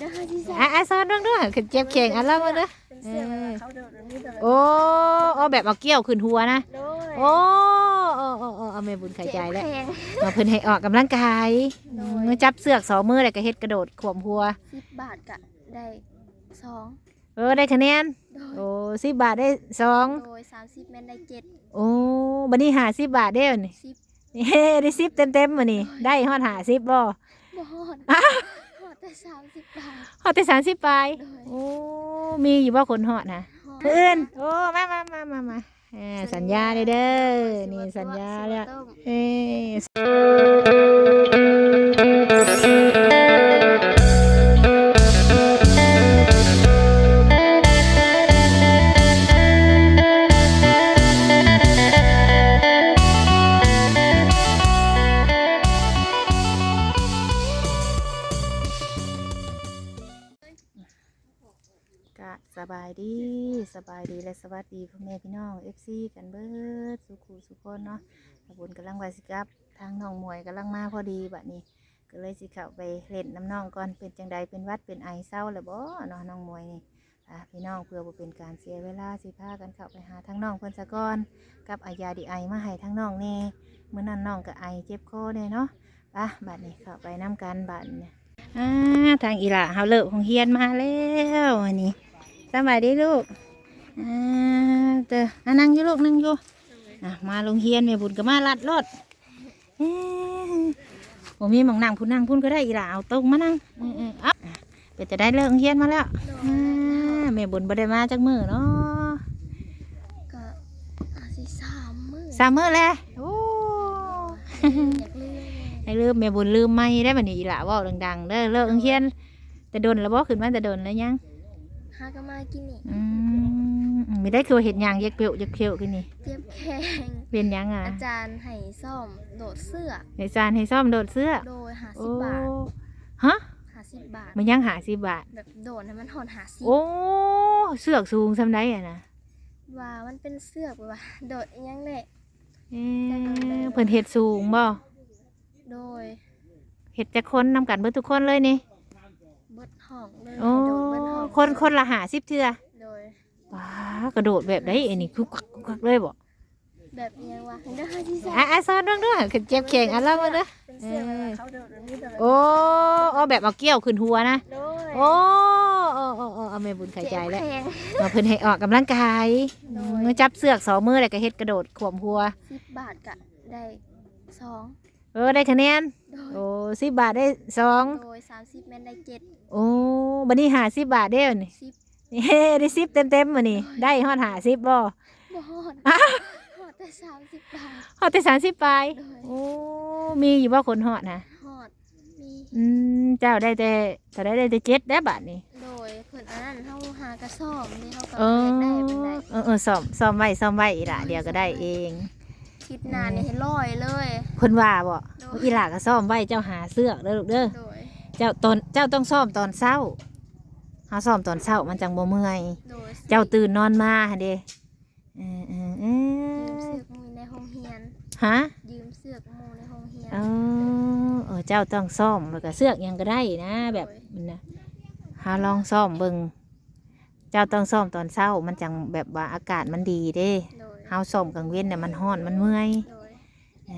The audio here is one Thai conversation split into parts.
เด้อที่ใส่อะอะสอนเรื่องด้วยขึ้นเจ็บแข้งอะเล่ามาเด้อเป็นเสื้อแบบเขาโดดแบบนี้แต่แบบโอ้โอ้แบบเอาเกี้ยวขึ้นหัวนะ โดยโอ้โอ้โอ้โอ้เอาแม่บุญไข่ใจแล้ว เจ็บแขน มาเพิ่นให้ออกกำลังกายโดย มือจับเสือกสองมือแล้วก็เฮ็ดกระโดดขวมหัว สิบบาทกะได้สองเออได้คะแนน โดยโอ้สิบบาทได้สองโดยสามสิบแมนได้เจ็ดโอ้บันนี้หาสิบบาทได้บ่นี่สิบเฮ้ได้สิบเต็มเต็มๆมานี่ได้ฮอดหาสิบบ่บ่ฮอดฮอด แต่สามสิบบาทฮอดแต่สามสิบปลายโดย โอ้ มีอยู่บ่คนฮอดนะฮอดเพื่อนโอ้ มามามามามาอ่าสัญญาเลยเด้อนี่สัญญาแล้วต้มเอ้ย บายดีและสวัสดีพ่อแม่พี่น้อง FC กันเบิดสุขุสุขคนเนาะขบุญกำลังวาสิกลับ ทางน้องมวยกำลังมาพอดีบัดนี้ ก็เลยสิเข้าไปเล่นน้ำน้องก่อนเป็นจังใดเป็นวัดเป็นไอเศร้าแล้วบ่เนาะน้องมวยนี่อะพี่น้องเพื่อบ่เป็นการเสียเวลาสิพากันเข้าไปหาทางน้องเพิ่นซะก่อนกับอายาดีไอมาให้ทางน้องแน่เมื้อนั้นน้องก็ไอเจ็บคอแน่เนาะไปะบัดนี้เข้าไปน้กันบัดนี้อ่าทางอีหล่าเฮาเลิกของเฮียนมาแล้วอันนี้สบายดีลูก อ่าเตออะนั่งอยู่ลูกนั่งอยู่อะมาโรงเรียนแม่บุญก็มาลัดรถเอ้ยผมมีหมองนั่งพุ่นนั่งพุ่นก็ได้อีหล่าเอาตรงมานั่งเออเอออะเป็นจะได้เลิกเฮียนมาแล้วโดยอ่าแม่บุญบ่ได้มาจากมือเนาะก็อาจสิสามมื้อสามมือแล้วโอ้ อยากเลื่อนให้ลืมแม่บุญลืมไม่ได้บัดนี้อีหล่าเว่าดังๆเด้อเลิกเฮียนแต่โดนแล้วบ่ขึ้นมาแต่โดนแล้วยังหากนมากินนี่อืมไม่ได้คือว่าเห็นหยังเย็กเปียวเย็กเปียวขึ้นนี่เจ็บแข้งเป็นหยังอะอาจารย์ให้ซ่อมโดดเสื้อในจานให้ซ่อมโดดเสื้อโดยหาโอ้สิบบาทฮะหาสิบบาท มันยังหาสิบบาท แบบโดดให้มันหอนหาสิบโอ้เสือกสูงซำไดอะนะว่ามันเป็นเสื้อแบบว่า โดดอิหยังแหละเอ๊ะเพิ่นเฮ็ดสูงบ่โดยเฮ็ดจักคนนำกันเบิดทุกคนเลยนี่เบิดห้องเลยโอ้โดดเบิดห้องคนคนละหาสิบเทื่อโดย ว้ากระโดดแบบได้อันนี้คุกคักคุกคักเลยบ่แบบอิหยังวะเด้อที่ใส่อะอะสอนเรื่องด้วยขึ้นเจ็บแข้งอะเล่ามาเด้อเป็นเสื้อแบบว่าเขาโดดแบบนี้แต่แบบโอ้โอ้แบบเอาเกี้ยวขึ้นหัวนะโดยโอ้โอ้โอ้โอ้เอาแม่บุญไข่ใจแล้วเจ็บแข้งมาเพิ่นให้ออกกำลังกายโดยมือจับเสือกสองมือแล้วก็เฮ็ดกระโดดขวมหัวสิบบาทกะได้สองเออได้คะแนนโดยโอ้สิบบาทได้สองโดยสามสิบแมนได้เจ็ดโอ้บัดนี้หาสิบบาทได้บ่นี่สิบ เฮ้ได้สิบเต็มเต็มๆมานี่ได้ฮอดหาสิบบ่บ่ฮอดฮอดแต่สามสิบบาทฮอดแต่สามสิบปลายโดยโอ้มีอยู่ว่าคนฮอดนะฮอดมีอืมเจ้าได้แต่เจ้าได้ได้แต่เจ็ดได้บาทนี่โดยเพิ่นอันนั้นเฮาหากระสอบนี่เฮาก็เออเรียกได้เป็นได้เออเออซ่อมซ่อมไว้ซ่อมไว้อีหล่ะเดี๋ยวก็ได้เองทิศหน้านี่ให้ลอยเลยเพิ่นว่าบ่โดยอีหล่ะก็ซ่อมไว้เจ้าหาเสื้อกเด้อลูกเด้อโดยเจ้าตอนเจ้าต้องซ่อมตอนเช้า เฮาซ่อมตอนเช้ามันจังบ่เมื่อย โดยเจ้าตื่นนอนมาหั่นเด้เออเออเอยืมอเสือกหมูในห้องเรียน ฮะ ยืมเสือกหมูในห้องเรียน เออเออเจ้าต้องซ่อมแล้วก็เสื้อกหยังก็ได้นะ แบบมันนะหาลองซ่อมเบิ่งเจ้าต้องซ่อมตอนเช้า มันจังแบบว่าอากาศมันดีเด้โดย เฮาซ่อมกลางเว้นเนี่ยมันร้อนมันเมื่อยโดยเอ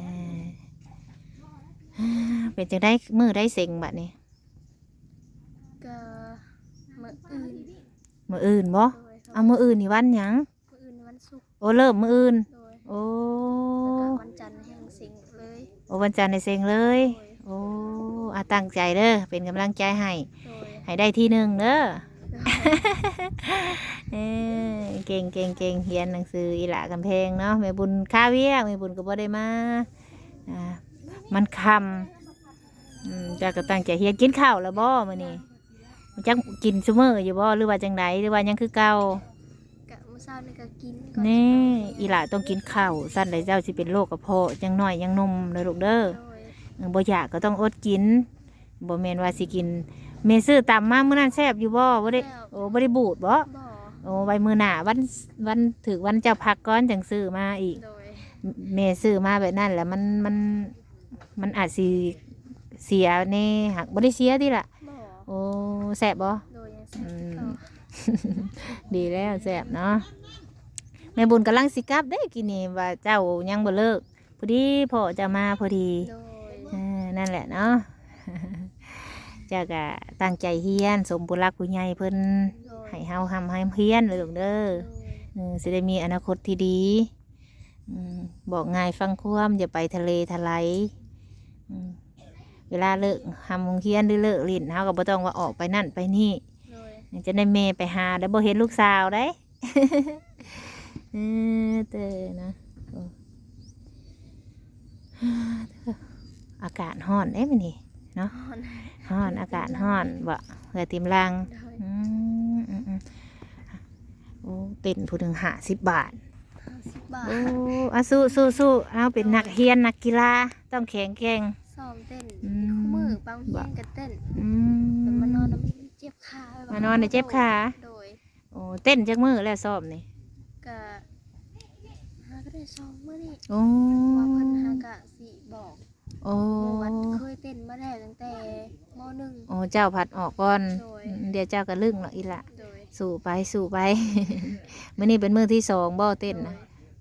อเป็นจังได้มือได้เซ็งบัดนี้ ก็มื้ออื่น มืออื่นบ่โดยเอามืออื่นนี่วันหยังมื้ออื่นวันศุกร์โอ้เริ่มมืออื่น โดยโอ้แล้วก็วันจันทร์แห่งสิงห์เลยโอ้วันจันทร์ได้เซ็งเลยโอ้อาตั้งใจเด้อเป็นกำลังใจให้ โดยให้ได้ที่หนึ่งเด้อโดยเออเก่งเก่งเก่งเรียนหนังสืออีหละกำแพงเนาะแม่บุญค่าเวียกแม่บุญก็บ่ได้มาอ่ามันคำอืมจะก็ตั้งใจเฮียนกินข้าวแล้วบ่มื้อนี้มัน จักกินซุมื้ออยู่บ่หรือว่าจังไดหรือว่ายังคือเก่ากะมื้อเช้านี่ก็กินก่อนนี่สิไปอีหละต้องกินข้าวสั่นเลยเจ้าสิเป็นโรคกระเพาะจังน้อยยังนมเลยลูกเด้อโดยเออบ่อยากก็ต้องอดกินบ่แม่นว่าสิกินเมซื้อตามมามื้อนั้นแซ่บอยู่บ่บ่ได้โอ้บ่ได้บูดบ่บ่โอ้ไว้มือหน้าวันวันถือวันเจ้าพักก้อนจังซื้อมาอีก โดยเมซื้อมาแบบนั้นแหละมันมันมันอาจสิเสียแน่หักบ่ได้เสียติล่ะบ่โอ้อ้แซ่บบ่โดยยังแสอืบมต่อดีแล้วแซ่บเนาะแม่บุญกำลังสิกลับได้กินนี่ว่าเจ้ายังบ่เลิกพอดีพ่อจะมาพอดีโดยเออนั่นแหละเนาะ เจ้าก็ตั้งใจเฮียน สมบุญรักผู้ใหญ่เพิ่นโดยให้เฮาทำให้เฮียนเลยลูกเด้อ โดยเออสิได้มีอนาคตที่ดีอืมบอกง่ายฟังความอย่าไปทะเลทลายอืม เวลาเลิกทำโรงเรียนหรือเลิกเรียนเฮาก็บ่ต้องว่าออกไปนั่นไปนี่โดยจะได้เมไปหาแล้วบ่เห็นลูกสาวได้ เออเตอนะโอ้อากาศร้อนเอ้มันนี่นอนร้อนอากาศร้อนบ่เหือติมลังโดยอืมอืมอืมโอ้เต้นผู้ถึงห้าสิบบาท ห้าสิบบาทโอ้อาสู้สู้สู้เอาเป็นนักเฮียนนักกีฬาต้องแข็งแกร่งซ้อมเต้นอื มคู่มือบางเฮียนก็เต้นอืแต่มานอนมแล้วมันเจ็บขามามานอนในเจ็บขา โดยโอ้เต้นจักมือแล้วสอบนี่ก็หาก็ได้ซ้อมเมื่อนี้โอ้ว่าเพิ่นหากะสิบอกโอ้ว่าเคยเต้นมาแล้วตั้งแต่มหนึ่งโอ้เจ้าผัดออกก่อน โดยเดี๋ยวเจ้าก็ลึงเนาะอีละโดยสู่ไปสู่ไป มื้อนี้เป็นมื้อที่สองบ่เต้นนะ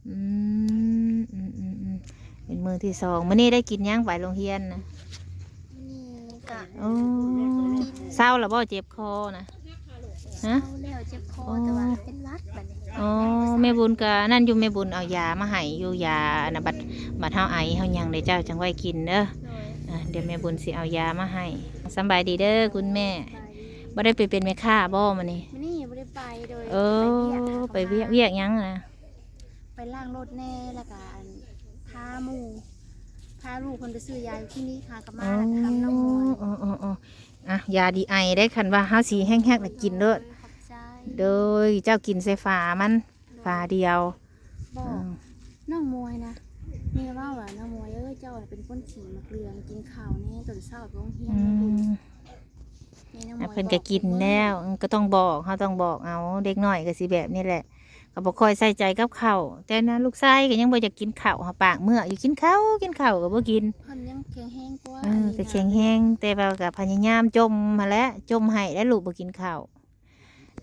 อืมอืมอืมอืมเป็นมื้อที่สองมื้อนี้ได้กินหยังไปโรงเรียนนะนี่ กะโอ้เศร้าแล้วบ่เจ็บคอนะฮะ เอาแล้วเจ็บคอโอ้แต่ว่าเป็นหวัดบัดนี้อ๋อแม่บุญก็นั่นอยู่แม่บุญเอายามาให้อยู่ยาอันนะบัดบัดเฮาไอเฮาหยังได้เจ้าจังไว้กินเด้อโดยอะเดี๋ยวแม่บุญสิเอายามาให้สำบายดีเด้อคุณแม่ไปบ่ได้ไปเป็นแม่ค้าบ่มื้อนี้มื้อนี้บ่ได้ไปโดยเออไปเวียกเวียกหยังนะไปล้างรถแน่แล้วก็อันพาหมู่ พาลูกเพิ่นไปซื้อยาอยู่ที่นี่ค่ะกับมาแล้วก็ทำน้ำมวยอ๋ออ๋ออ๋ออะยาดีไอได้คันว่าเฮาสีแห้งๆแล้วกินเด้อขอบใจโดยเจ้ากินใส่ฝามันฝาเดียวบออืกมน้องมวยนะนี่ว่าว่าน้องมวยเอ้ยเจ้าน่ะเป็นคนขี่มะเกลืองกินข้าวแน่ตอนเช้าโรงเรียนอืแม่บุญมนี่น้องมอะวยเพิ่นก็กินแล้วอืมก็ต้องบอกเขาต้องบอกเอาเด็กน้อยก็สิแบบนี้แหละ ก็บ่ค่อยใส่ใจกับข้าวแต่นะลูกชายก็ยังบ่อยากกินข้าวหาปากเมื่ออยู่กินข้าวกินข้าวก็บ่กินเพิ่นยังแข็งแห้งกว่าเออก็นะแข็งแห้งแต่ว่าก็พยายามจมมาแล้วจมให้แล้วลูกบ่กินข้าว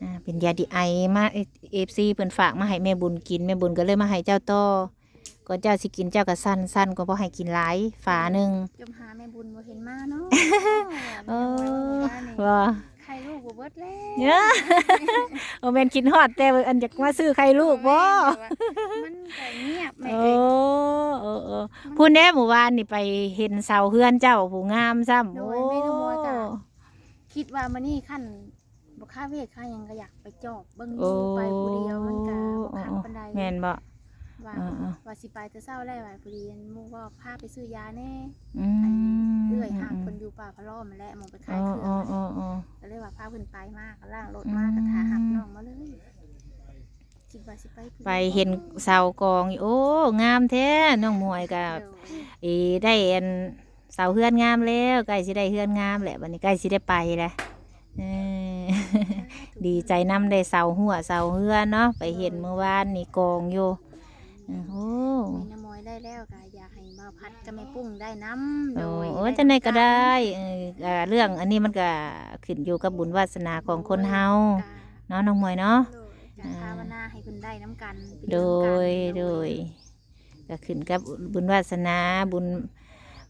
อ่าเป็นยาดีไอมาเอฟซีเพิ่นฝากมาให้แม่บุญกินแม่บุญก็เลยมาให้เจ้าต่อก่อนเจ้าสิกินเจ้าก็สั้นสั้นก็บ่ให้กินหลายฝาหนึงจมหาแม่บุญบ่เห็นมาเนาะ เอแม่มวยอว่า นี่ว่าใครลูกบ่เบิดแล้วเนอะโอแมนคิดฮอดแต่ว่าอันอยากมาซื้อใครลูกบ่มันก็เงียบแม่โอ้เอ้ยเออเออพูดแน่หมู่บ้านนี่ไปเห็นเสาเฮือนเจ้าผู้งามซ้ำโดโอ้ยแม่น้องมวยก็คิดว่ามื้อนี้คั่นบ่ค่าเวทค่าหยังก็อยากไปจอบเบิ่งอโอ้ยู่ไปผู้เดียวมันก็บ่คักปานใดแม่นบ่ ว่าอ่า ว่าสิไปแต่เช้าได้ว่าผู้เดียวหมู่ว่าพาไปซื้อยาแน่ อืม เอื้อยห่างเพิ่นอยู่ป่าพะล้อมมาแล้วหมองไปขาอ๋ยอเครื่อ๋อองอ๋ออ๋อก็เลยว่าพาเพิ่นไปมากก็ล่างรถมากก็ทาหับน้องมาเลยคิดว่าสิไปผู้ดียวไปเห็นเสากองอยู่โอ้งามแท้น้องมวยกับ เดี๋ยวอีได้อันเสาเฮือนงามแล้วใกล้สิได้เฮือนงามแหละวันนี้ใกล้สิได้ไปแล้วเออ ดีใจนำได้เสาหัวเสาเฮือนเนาะไปเห็นเมื่อวานนี่กองอยู่โอ้โหมีน้ำมอยได้แล้วก็อยากให้ มาพัดกับแม่ปุ้งได้น้ำโดโอ้ยโอ้จะไหนก็ได้เอออ่าเรื่องอันนี้มันก็ขึ้นอยู่กับบุญวาสนาของคนเฮาเนาะน้องมวยเนาะโดยการภาวนาให้เพิ่นได้น้ำกันไปโดน้ำกันยโดยก็ขึ้นกับบุญวาสนาบุญ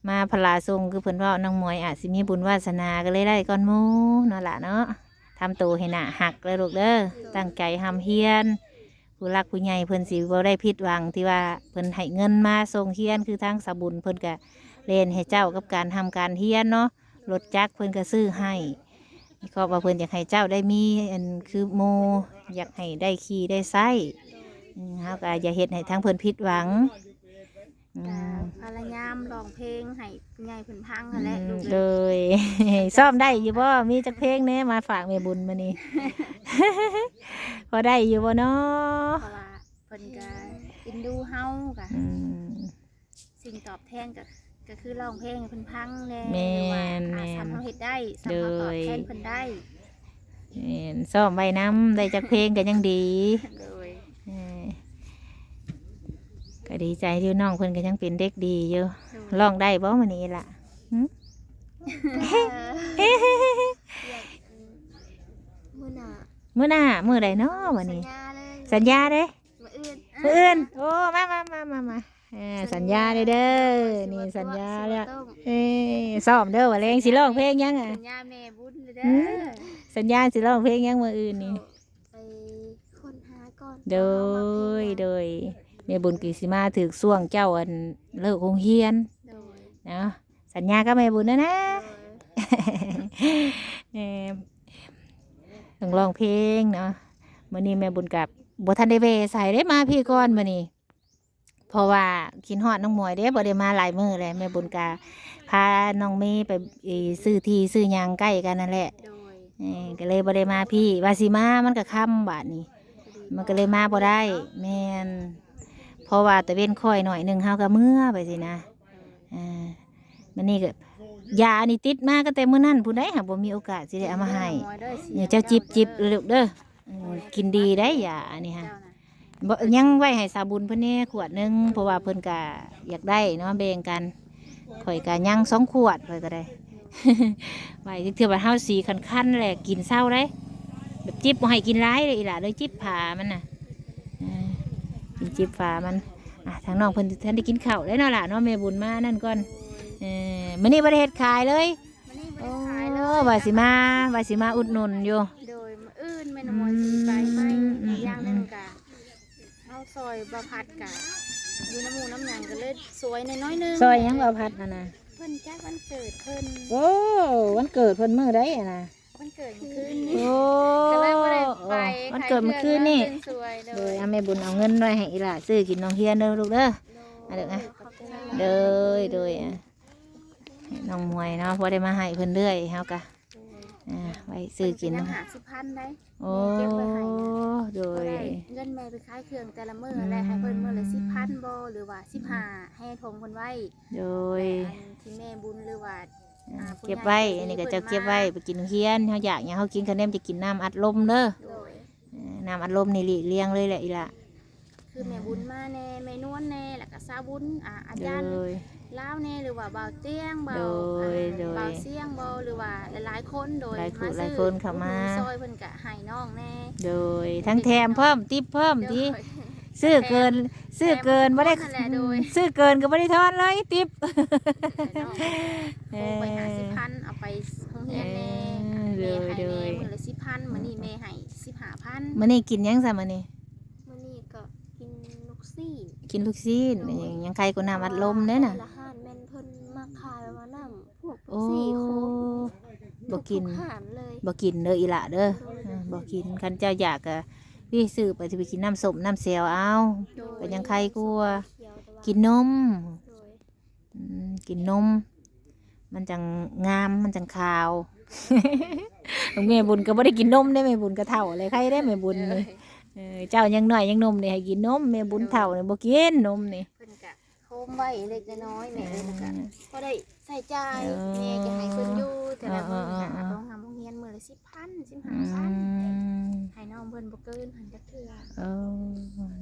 มาพลาทรงคือเพิ่นว่าน้องมวยอาจสิมีบุญวาสนาก็เลยได้ก้อนหมูเนาะล่ะเนาะทำตัวให้หน้าหักเลยลูกเด้อตั้งใจทำเฮียน ผู้รักผู้ใหญ่เพิ่นสิบ่ได้ผิดหวังที่ว่าเพิ่นให้เงินมาส่งเฮียนคือทางสบุญเพิ่นก็เล่นให้เจ้ากับการทำการเฮียนเนาะรถจักรเพิ่นก็ซื้อให้ก็ว่าเพิ่นอยากให้เจ้าได้มีอันคือโมอยากให้ได้ขี่ได้ไส้เฮาก็อย่าเฮ็ดให้ทางเพิ่นผิดหวัง ก็มพยายามร้องเพลงให้ผู้ใหญ่เพิ่นพังนั่นแหละลูกโดยซ่อมได้อยู่บ่ มีจักเพลงแหน่มาฝากแม่บุญมานี่ พอได้อยู่บ่เนาะเพราะว่าเพิ่นก็เอินดูเฮาก็อืม สิ่งตอบแทนก็ก็คือร้องเพลงให้เพิ่นพังแน่แม่นว่าแม่อาน สามเฮาเฮ็ดได้สามโดเฮาตอบยแทนเพิ่นได้แม่นซ่อมใบน้ำได้จากเพลงก็ยังดี โดยเออ ก็ดีใจที่น้องเพิ่นก็ยังเป็นเด็กดีอยู่โดยร้องได้บ่มื้อนี้ล่ะอยากมื้อหน้ามื้อใดเนาะวันนี้ สัญญาเลยสัญญาเด้มื้ออื่นมื้ออื่นโอ้มามามามามาเออสัญญาเลยเด้อนี่สัญญาแล้วต้มเอ้ยซ้อมเด้อว่าแรงสิร้องเพลงยังอะสัญญาแม่บุญเลยเด้อือสัญญาสิร้องเพลงยังมื้ออื่นนี่ไปค้นหาก่อนโดยโดย แม่บุญกิสิมาถึกช่วงเจ้าอันเลิกโรงเรียนโดยเนาะสัญญากับแม่บุญนะนะโดยเออต้องร้องเพลงเนาะมื้อนี้แม่บุญกับบ่ทันได้เวใส่ได้มาพี่ก่อนมื้อนี้เพราะว่าคิดฮอดน้องหมวยเด้บ่ได้มาหลายมื้อเลยแม่บุญกาพาน้องเมย์ไปเอ่อซื้อที่ซื้อหยังใกล้กันนั่นแหละโดยเออก็เลยบ่ได้มาพี่ว่าสิมามันก็ค่ำบาดนี้ มันก็เลยมาบ่ได้แม่น เพราะว่าต่เว้นค่อยหน่อยหนึ่งเฮาก็เมื่อไปสินะอ่ามันนี่ก็ยานี่ติดมากก็แต่มื้อนั้นผู้ใดหากบ่มีโอกาสสิได้เอามาให้เนี่ยเจ้าจิบจิบเร็วเด้อกินดีได้ยาอันนี้ฮะเจ้าน่ะบ่ยังไว้ให้สาบุญเพิ่นแน่ขวดหนึงเพราะว่าเพิ่นก็อยากได้เนาะแบ่งกันข่อยก็ยังสองขวดข่อยก็ได้ไว้เทื่อว่าเฮาสีคันๆแหละกินเศร้าได้แบบจิบบ่ให้กินร้ายเลยอีหล่ะเลยจิบผามันน่ะ จิบผามันอะทางน้องเพิ่นท่านได้กินข้าวได้เนาะล่ะเนาะแม่บุญมานั่นก่อนเออมื้อนี้บ่ได้เฮ็ดขายเลยมันนี่บ่โอ้ได้ขายเลยว่าสิมาว่าสิมาอุดหนุนอยู่ โดยมื้ออื่นแม่นำมนต์สิไปไหมอืมอีกอย่างหนึงกะเอาซอยบะพัดกะอยู่น้ำหมูน้ำหยังก็เลยสวยในน้อยๆหนึงซอยหยังบ่พัดน่ะนะเพิ่นจัดวันเกิดเพิ่นโอ้วันเกิดเพิ่นมื้อใดอะนะวันเกิดเมื่อคืนโอ้นี้ก็เลยบ่ได้ไป วันเกิดเมื่อคืนนี่ขายเครื่องแล้วเพิ่นสวยโดยอาแม่บุญเอาเงินไว้ให้อีหล่าซื้อกินน้องเฮียนเด้อลูกเด้อเอาเด้อนะขอบใจโดยโดยอะให้น้องมวยเนาะพอได้มาให้เพิ่นเรื่อยเฮากะอ่าไว้ซื้อกินเพิ่เนาะหาสิพันได้โอ้เก็บไว้ให้นะโดก็ยได้เงินแม่ไปขายเครื่องแต่ละมื้อและให้เพิ่นมื้อละสิพันบ่หรือว่าสิบห้าให้ทงเพิ่นไว้โดยอันที่แม่บุญหรือว่าอ่าผู้เก็บไว้ใหญ่อันนี้ก็เพิ่จะนมาเก็บไว้ไปกินเฮียนเฮาอยากหยังเฮากินคะแนนจะกินน้ำอัดลมเด้อโดยเออ น้ำอัดลมนี่หลีกเลี่ยงเลยแหละอีหล่ะคือแม่บุญมาแน่แม่นวลแน่แล้วก็สาวบุญอ่าอาโดจารย์ยลาวแน่หรือว่าเบาเตี้ยงเบาโดยอ่าโดยเบาเสียงเบาหรือว่าหลายๆคนโดยหลายคนซื้อหลายคนเข้ามา อุดหนุนซอยเพิ่นก็ให้น้องแน่โดยทั้งแถมเพิ่มติปเพิ่มโดที่ยซื้อเกินซื้อเกินไม่ได้นั่นแหละโดย ซื้อเกินก็ไม่ได้ทอนเลยติป ให้น้องโทรไปหาสิพันเอาไปโรงเรียนแน่เออแม่ให้โดยแน่โดยมื้อละสิพันมื้อนี้แม่ให้ สิบห้าพันมันนี่กินหยังซะมันนี่มื้อนี้ก็กินลูกซี่กินลูกซีนมันยังยังใครก็น้ำอัดลมเด้อน่ะ ละห้านแม่นเพิ่นมาขายว่าน้ำพวกโอ้ซี่โคกบ่กิน ทุหานเลยบ่กินเด้ออีหละเด้ออ่าบ่กินคันเจ้าอยากก็พี่ซื้อไปสิไปกินน้ำส้มน้ำเซลเอาโดก็ยังใครกลัว เขียวแต่ว่ากินนมโดยอืมกินนม มันจังงามมันจังขาว แม่บุญก็บ่ได้กินนมได้แม่บุญก็เท่าเลยใครได้แม่บุญนี่เออเจ้ายังน้อยยังนมนี่ให้กินนมแม่บุญเท่านี่บ่กินนมนี่เพิ่นกะโคมไว้เล็กน้อยๆแม่เอ้ยแล้วก็ก็ได้ใส่ใจายเออแม่ก็ให้เพิ่นอยู่แต่ละมื้อเออก็เออเออโรงหาโรงเรียนมื้อละ10,000อื15,000มให้น้องเพิ่นบ่เกินหันจักเทื่อเออ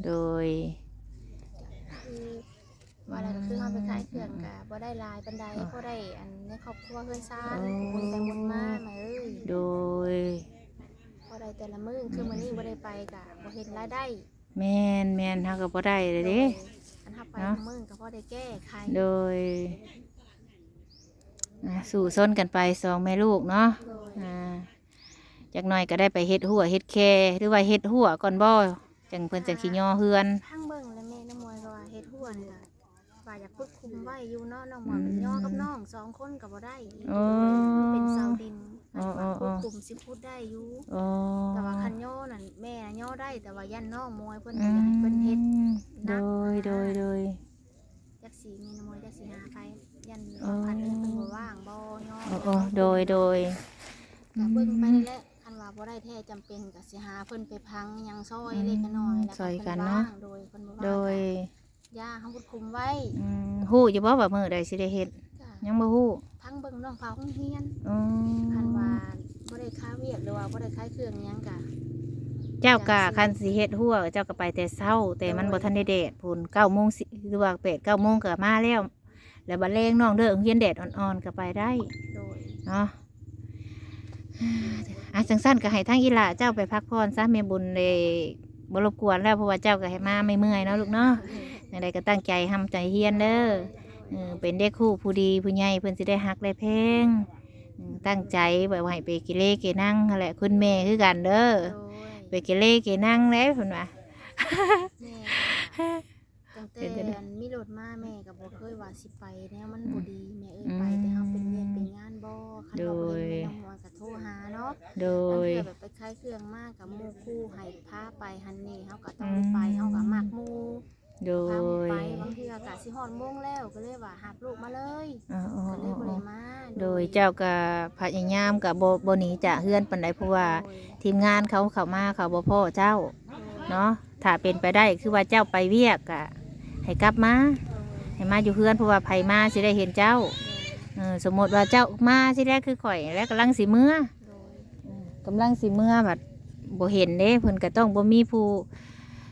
โดยคือ ว่าแล้วก็คือเฮาไปขายเครื่องก็บ่ได้หลายปานใดพอได้อันในครอบครัวเพิ่นซ่านบุญไปบุญมาแม่เอ้ยโดยพอได้แต่ละมื้อคือมื้อนี้บ่ได้ไปก็บ่เห็นรายได้แม่นแม่นเฮาก็บ่ได้เลยเด้อันทับไปเนาะทุกมื้อก็พอได้แก้ไขโดยอะสู่ซ้นกันไปสองแม่ลูกเนาะโดยอ่าจากหน่อยก็ได้ไปเฮ็ดหัวเฮ็ดแคหรือว่าเฮ็ดหัวก่อนบ่จังเพิ่นจังขี้ย่อเฮือนทั้งเบิ่งและแม่น้ำมวยก็ว่าเฮ็ดหัวนี่ล่ะ ว่าอยากควบคุมไว้อยู่เนาะน้องมวยมันย่อกับน้องสองคนก็บ่ได้โอ้เป็นเสาดินอ๋ออ๋ว่าอควบคุมสิพูดได้อยู่อ๋อแต่ว่าคันย่อนั่นแม่น่ะย่อได้แต่ว่ายันน้องมวยเพิ่นก็อยากให้เพิ่นเฮ็ดโดยโดยโดยจักสีแม่น้ำมวยจักสีหาไปยันอ๋อพันเพิ่นบ่ว่างบ่ย่อโอ้โอ้โดยโดยก็เบิ่งไปนั่นแหละคันว่าบ่ได้แท้จำเป็นก็สิหาเพิ่นไปพังหยังซอยเล็กน้อยแล้วซอยเพิ่กันว่เนาะงโดยเพิ่นบ่ว่างโดยก็ ย่าเฮาควบคุมไว้อืมฮู้อยู่บ่ว่ามื้อใดสิได้เฮ็ดจ้ะยังบ่ฮู้ทั้งเบิ่งน้องฟ้าของเฮียนอ๋อคันว่าบ่ได้ค้าเวียกหรือว่าบ่ได้ขายเครื่องหยังกะ เจ้ากะคันสิเฮ็ดหัวเจ้าก็ไปแต่เช้า แต่มันบ่ทันได้แดดพุ่น9โมงสิหรือว่า8 9โมงก็มาแล้ว แล้วบัดแรงน้องเด้อโรงเรียนแดดอ่อนๆก็ไปได้ โดยเนาะอะจังสั้นก็ให้ทั้งอีหล่าเจ้าไปพักผ่อนซะแม่บุญเลยบ่รบกวนแล้วเพราะว่าเจ้าก็ให้มาไม่เมื่อยเนาะลูกเนาะ อย่างไรก็ตั้งใจทำใจเฮียนเด้อเออเป็นเด็กคู่ผู้ดีผู้ใหญ่เพิ่นสิได้ฮักได้เพลงอืมตั้งใจไว้ว่าให้ไปกิเลเกนั่งนั่นแหละคุณแม่คือกันเด้อโดไปยกิเลเกนั่งแล้วเพิ่นว่าแม่ตั้งแต่เป็นจังได๋อันมีรถมาแม่ก็บ่เคยว่าสิไปแนวมันบ่ดีแม่เอ้ยไปแต่เฮาเป็นเวียกเป็นงานบ่คันเราบ่เห็นแม่น้องมวยก็โทรหาเนาะโดอันยเพื่อแบบไปคล้ายเครื่องมากกับหมู่คู่ให้พาไปหันนี่เฮาก็ต้องได้ไปเฮาก็มักหมู่ โดพาหมู่ยไปบางเทื่อก็สิฮอดโมงแล้วก็เลยว่าหับลูกมาเลยอ๋ออ๋อก็เลยบ่อ๋ได้อมาโดยเจ้าก็พยายามกับบ่บ่หนีจากเฮือนปานใดเพราะว่า โดยทีมงานเขาเข้ามาเขาบ่พ่อเจ้าเนาะถ้าเป็นไปได้คือว่าเจ้าไปเวียกอะให้กลับมาให้มาอยู่เพื่อนเพราะว่าไผมาสิได้เห็นเจ้าเออสมมติว่าเจ้ามาสิได้คือข่อยแล้วกำลังสิเมื่อโดยกำลังสิเมื่อแบบบ่เห็นเด้เพิ่นก็ต้องบ่มีผู้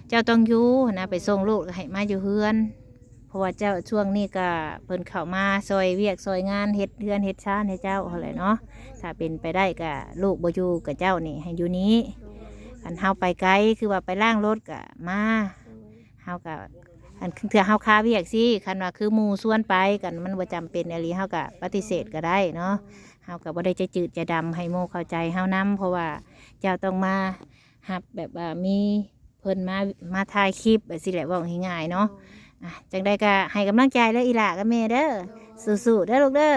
เจ้าต้องอยู่นะไปส่งลูกให้มาอยู่เฮือน เพราะว่าเจ้าช่วงนี้ก็เพิ่นเข้ามาซอยเวียกซอยงานเฮ็ดเฮือนเฮ็ดชานให้เจ้าอาแหละเนาะถ้าเป็นไปได้ก็ลูกบ่อยู่กับเจ้านี่ให้อยู่นี้อันเฮาไปไกลคือว่าไปล่างรถก็มาเฮาก็อันเถื่อเฮาคาเวียกสิคันว่าคือมูส่วนไปกันมันบ่จำเป็นอะไรเฮาก็ปฏิเสธก็ได้เนาะเฮาก็บ่ได้จะจืดจะดำให้หมู่เข้าใจเฮานํเพราะว่าเจ้าต้องมาหับแบบว่ามี เพิ่นมามาถ่ายคลิปแบบสิแหละเว่าง่ายๆเนาะอะจังได้ก็ให้กำลังใจเด้ออีหล่ากับแม่เด้อสู้ๆเด้อลูกเด้อ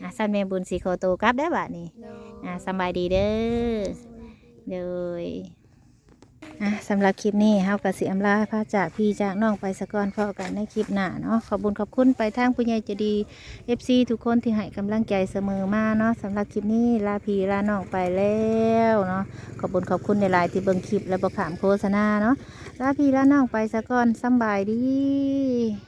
อะซั่นแม่บุญสิขอตัวกลับเด้อบัดนี้ โดย อะสำบายดีเด้อ โดย อะสำหรับคลิปนี้เฮากับสิอำลาพระจากพี่จากน้องไปสะก่อนพอกันในคลิปหน้าเนาะขอบุญขอบคุณไปทางผู้ใหญ่ใจะดี FC ทุกคนที่ให้กำลังใจเสมอมาเนาะสำหรับคลิปนี้ลาพี่ลาน้องไปแล้วเนาะขอบุญขอบคุณในไลน์ที่เบิ่งคลิปและบ่ขามโฆษณาเนาะลาพี่ลาน้องไปสะก่อนสำบายดี